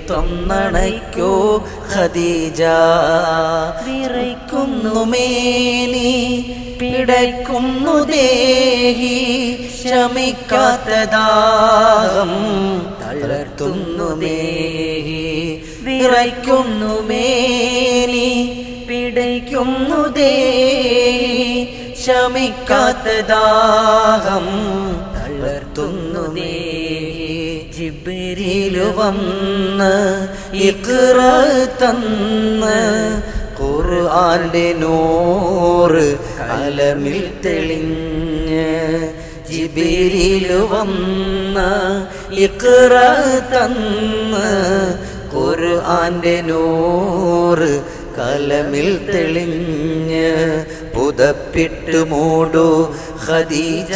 ചേർത്തൊന്നണയ്ക്കോ ഖദീജ. വിറയ്ക്കുന്നു മേനി പിടയ്ക്കുന്നു ദേഹി ശമിക്കാത്ത തളർത്തുന്നു ദേഹി വിറയ്ക്കുന്നു മേനി പിടയ്ക്കുന്നു ദേഹി ശമിക്കാത്ത ദേഹി ജിബിരിലു വന്ന് ഇഖ്റ തന്ന് ഖുർആന്റെ നൂറ് കലമിൽ തെളിഞ്ഞ് ജിബിരിലു വന്ന് ഇഖ്റ തന്ന് ഖുർആന്റെ നൂറ് കലമിൽ തെളിഞ്ഞ് പുതപ്പിട്ട് മൂടു ഖദീജ